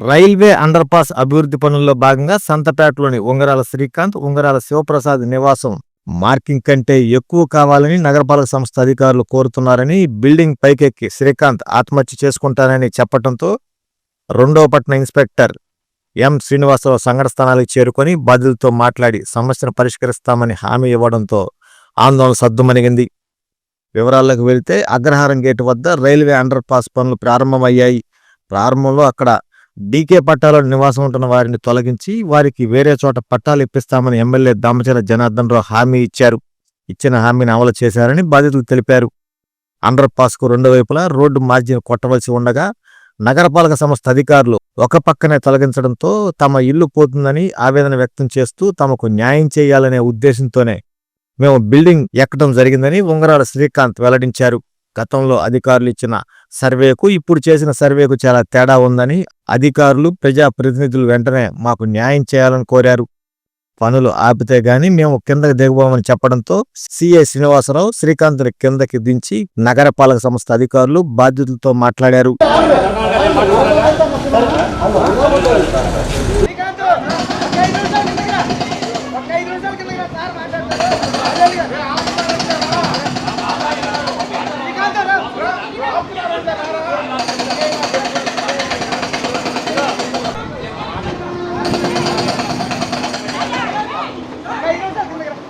Railway under pass అభివృద్ధి పనుల్లో భాగంగా సంతపేటలోని ఉంగరాల శ్రీకాంత్ ఉంగరాల శివప్రసాద్ నివాసం మార్కింగ్ కంటే ఎక్కువ కావాలని నగరపాలక సంస్థ అధికారులు కోరుతున్నారని బిల్డింగ్ పైకెక్కి శ్రీకాంత్ ఆత్మహత్య చేసుకుంటానని చెప్పడంతో రెండవ పట్న ఇన్స్పెక్టర్ ఎం. శ్రీనివాసరావు సంఘటన స్థానాలకు చేరుకొని బాధితులతో మాట్లాడి సమస్యను పరిష్కరిస్తామని హామీ ఇవ్వడంతో ఆందోళన సద్దుమణిగింది. వివరాల్లోకి వెళితే అగ్రహారం గేటు వద్ద రైల్వే అండర్ పాస్ పనులు ప్రారంభమయ్యాయి. ప్రారంభంలో అక్కడ డీకే పట్టాలో నివాసం ఉంటున్న వారిని తొలగించి వారికి వేరే చోట పట్టాలు ఇప్పిస్తామని ఎమ్మెల్యే దామచల జనార్దన్ రావు హామీ ఇచ్చారు. ఇచ్చిన హామీని అమలు చేశారని బాధితులు తెలిపారు. అండర్ పాస్కు రెండు వైపులా రోడ్డు మార్జిన్ కొట్టవలసి ఉండగా నగరపాలక సంస్థ అధికారులు ఒక పక్కనే తొలగించడంతో తమ ఇల్లు పోతుందని ఆవేదన వ్యక్తం చేస్తూ తమకు న్యాయం చేయాలనే ఉద్దేశంతోనే మేము బిల్డింగ్ ఎక్కడం జరిగిందని ఉంగరాల శ్రీకాంత్ వెల్లడించారు. గతంలో అధికారులు ఇచ్చిన సర్వేకు ఇప్పుడు చేసిన సర్వేకు చాలా తేడా ఉందని అధికారులు ప్రజా ప్రతినిధులు వెంటనే మాకు న్యాయం చేయాలని కోరారు. పనులు ఆపితే గాని మేము కిందకి దిగబోమని చెప్పడంతో సిఏ శ్రీనివాసరావు శ్రీకాంత్ని కిందకి దించి నగరపాలక సంస్థ అధికారులు బాధ్యతలతో మాట్లాడారు శ్రీకాంత్ ఒక ఐదు నిమిషాలు కిందకి రా. ఒక ఐదు నిమిషాలు కిందకి రా. సార్ మాట్లాడతారు. అదేలిగా. శ్రీకాంత్ రా. ఒక ఐదు నిమిషాలు కిందకి రా.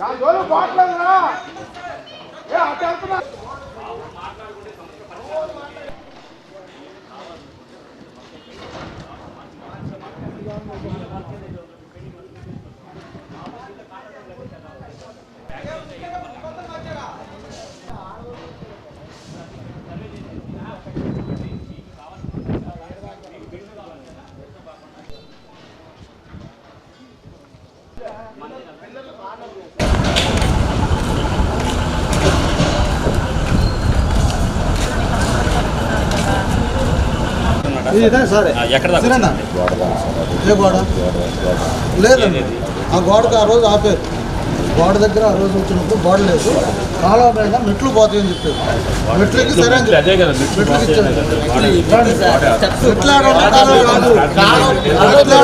నాలుగు రోజులు ఇదే సరే. ఎక్కడ దాకా సిరండా ఏ గోడ? లేదండి. ఆ గోడకు ఆ రోజు ఆపారు. గోడ దగ్గర ఆ రోజు వచ్చినప్పుడు గోడ లేదు. కాలువ మీద మెట్లు పోతాయని చెప్పారు. మెట్లకి సరే అని చెప్పారు. మెట్లకి ఇచ్చారు మెట్లు ఆడ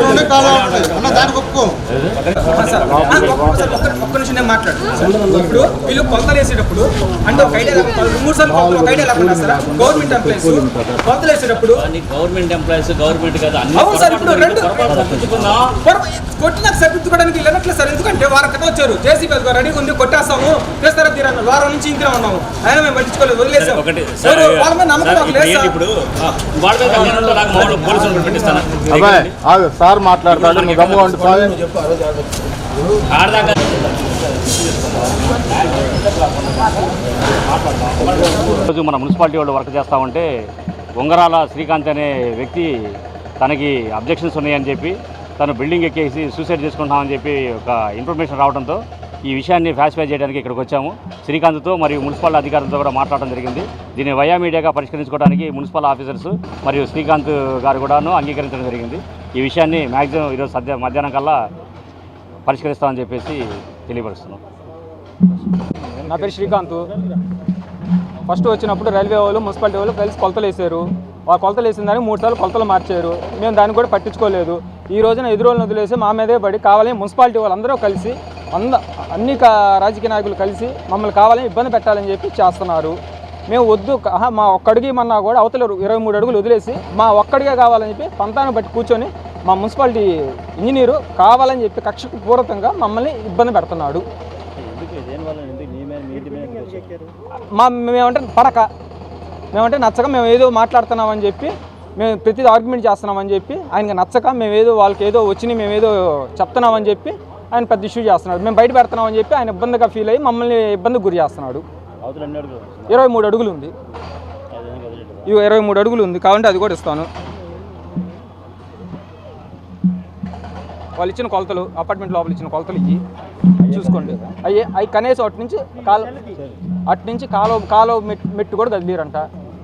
ఉండే. కాలువ అన్న దానికి ఒక్క నిమిషం నేను మాట్లాడు ఇప్పుడు వీళ్ళు కొలతలు వేసేటప్పుడు అంటే ఒక ఐడియా మూడు సార్లు ఒక ఐడియా లేకుండా సార్ గవర్నమెంట్ ఎంప్లాయీస్ కొలతలు వేసేటప్పుడు గవర్నమెంట్ ఎంప్లాయీస్ గవర్నమెంట్ కదా అవును సార్, ఇప్పుడు రెండు- కొట్టినాక సరిపించుకోవడానికి వెళ్ళట్లేదు సార్ ఎందుకంటే వారం క్రితం వచ్చారు జేసీబీ రెడీగా ఉంది కొట్టేస్తాము చేస్తారా తీరన్న వారం నుంచి ఇంట్లో ఉన్నాము ఆయన మేము పట్టించుకోలేదు వదిలేసాం వాళ్ళ మీద నమ్మకం లేదు. ఇప్పుడు సార్ మాట్లాడతాడు నువ్వు గమ్ముగా సాగు ఆడదాకా రోజు మన మున్సిపాలిటీ వాళ్ళు వర్క్ చేస్తూ ఉంటే ఉంగరాల శ్రీకాంత్ అనే వ్యక్తి తనకి అబ్జెక్షన్స్ ఉన్నాయని చెప్పి తను బిల్డింగ్ ఎక్కేసి సూసైడ్ చేసుకుంటామని చెప్పి ఒక ఇన్ఫర్మేషన్ రావడంతో ఈ విషయాన్ని ఫ్యాసిఫై చేయడానికి ఇక్కడికి వచ్చాము. శ్రీకాంత్తో మరియు మున్సిపల్ అధికారులతో కూడా మాట్లాడడం జరిగింది. దీన్ని వయా మీడియాగా పరిష్కరించుకోవడానికి మున్సిపల్ ఆఫీసర్స్ మరియు శ్రీకాంత్ గారు కూడాను అంగీకరించడం జరిగింది. ఈ విషయాన్ని మ్యాక్సిమం ఈరోజు సద్య మధ్యాహ్నం కల్లా పరిష్కరిస్తామని చెప్పేసి తెలియపరుస్తున్నాం. నా పేరు శ్రీకాంత్. ఫస్ట్ వచ్చినప్పుడు రైల్వే వాళ్ళు మున్సిపాలిటీ వాళ్ళు కలిసి కొలతలు వేసారు. ఆ కొలతలు వేసిన దానికి మూడు సార్లు కొలతలు మార్చారు. మేము దాన్ని కూడా పట్టించుకోలేదు. ఈ రోజున ఎదురు వదిలేసి మా మీదే పడి కావాలని మున్సిపాలిటీ వాళ్ళందరూ కలిసి అంద అన్ని కా- రాజకీయ నాయకులు కలిసి మమ్మల్ని కావాలని ఇబ్బంది పెట్టాలని చెప్పి చేస్తున్నారు. మేము వద్దు మా ఒక్కడికి మన్నా కూడా అవతల ఇరవై మూడు అడుగులు వదిలేసి మా ఒక్కడిగే కావాలని చెప్పి పంతాన్ని బట్టి కూర్చొని మా మున్సిపాలిటీ ఇంజనీరు కావాలని చెప్పి కక్ష పూర్వకంగా మమ్మల్ని ఇబ్బంది పెడుతున్నాడు. మా మేమంటే పడక. మేమంటే నచ్చక మేము ఏదో మాట్లాడుతున్నామని చెప్పి మేము ప్రతిదీ ఆర్గ్యుమెంట్ చేస్తున్నామని చెప్పి ఆయనకి నచ్చక మేము ఏదో వాళ్ళకి ఏదో వచ్చినాయి మేము ఏదో చెప్తున్నామని చెప్పి ఆయన పెద్ద ఇష్యూ చేస్తున్నాడు. మేము బయట పెడుతున్నామని చెప్పి ఆయన ఇబ్బందిగా ఫీల్ అయ్యి మమ్మల్ని ఇబ్బందికి గురి చేస్తున్నాడు. ఇరవై మూడు అడుగులు ఉంది. ఇరవై మూడు అడుగులు ఉంది. కావాలంటే అది కూడా ఇస్తాను. వాళ్ళు ఇచ్చిన కొలతలు అపార్ట్మెంట్ లోపల ఇచ్చిన కొలతలు ఇవి చూసుకోండి. అవి అవి కనీసం అటు నుంచి కాలు అటు నుంచి కాలువ కాలువ మెట్ మెట్టు కూడా కదిలిరంట.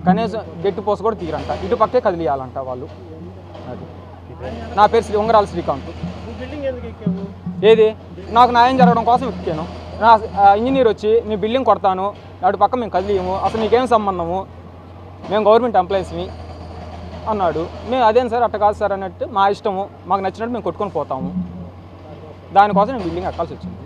కనీసం గట్టి పోస కూడా తీరంట. ఇటు పక్కే కదిలియాలంట వాళ్ళు. అది. నా పేరు శ్రీ ఉంగరాల శ్రీకాంత్. ఏది? నాకు న్యాయం జరగడం కోసం ఎక్కాను నా ఇంజనీర్ వచ్చి నీ బిల్డింగ్ కొడతాను. అటు పక్క మేము కదిలియము. అసలు నీకేం సంబంధము? మేము గవర్నమెంట్ ఎంప్లాయీస్ని. అన్నాడు. మేము అదేం సార్ అట్ట కాదు సార్ అన్నట్టు మా ఇష్టము మాకు నచ్చినట్టు మేము కొట్టుకొని పోతాము. దానికోసం నేను బిల్డింగ్ ఎక్కాల్సి వచ్చింది.